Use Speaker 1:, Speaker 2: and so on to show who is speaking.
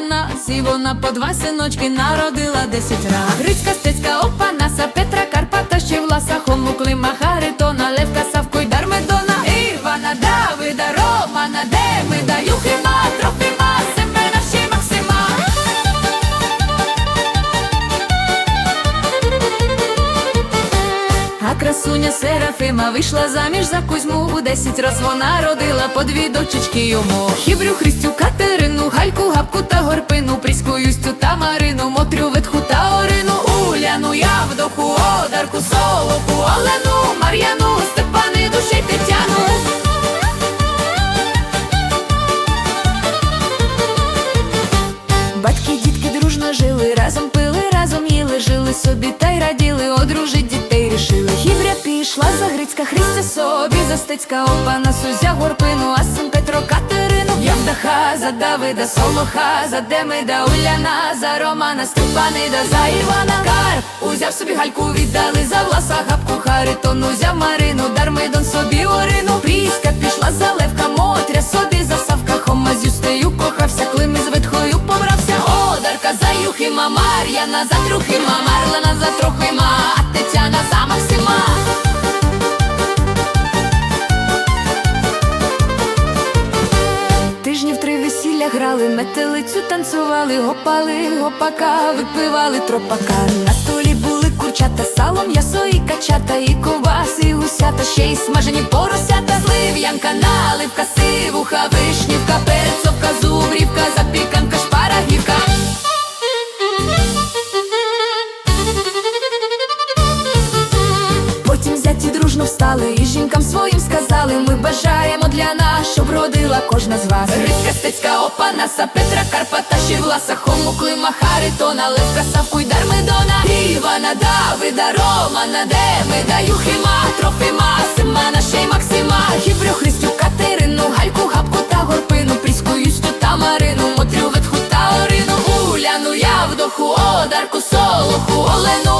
Speaker 1: класі вона по два синочки народила десять раз. Грицька, стецька, опанаса, Петра, Карпата, ще власа, Хому, Клима, Харитона, Левка, Савко й Дармедона, Івана, Давида, Романа, Демида, Юхима, Трофима, Семена, ще Максима. А красуня Серафима вийшла заміж за Кузьму У десять раз вона родила по дві дочечки йому Хібрю, Христю, Катерину, Гальку, Гапку та Горпину Пріську, Юстю та Марину, Мотрю, Ветху та Орину Уляну, Явдоху, Одарку, Солоху, Олену, Мар'яну, Степаниду, ще й Тетяну Батьки, дітки дружно жили, разом пили, разом їли, жили собі та й раділи, одружить дітей рішили. Хібря пішла за Грицька, Христя собі, за Стецька, опана, Сузя, Горпину, а син Петро Катерину. Давида, Солоха, за Демида, Уляна, за Романа, Степанида, за Івана. Карп узяв собі гальку, віддали за Власа, Гапку, Харитон, узяв Марину, Дармидон собі Орину. Пріська пішла за Левка, Мотря собі за Савка, Хома з Юстею кохався, Клим із Ветхою побрався. Одарка за Юхима, Мар'яна за Трухима, Марлена за Трохима, а Тетяна за Максима. Весілля грали, метелицю танцювали, гопали, гопака, випивали тропака. На столі були курчата, сало, м'ясо і качата, і ковбаси, і гусята, ще й смажені поросята, слив'янка, наливка, сивуха, вишнівка, перцовка, встали своїм сказали Ми бажаємо для нас, щоб родила кожна з вас. Грицька, стецька, опанаса, Петра, Карпата, Хому, Клима, Харитона, Левка, Савку й Дармидона Івана, Давида, Романа, Демида, Юхима, Трофима, Семена, ще й Максима. Хібрю, Христю, Катерину, Гальку, Гапку та Горпину Пріську, Юстю та Марину, Мотрю, Ветху та Орину. Уляну, Явдоху, Одарку, Солоху, Олену,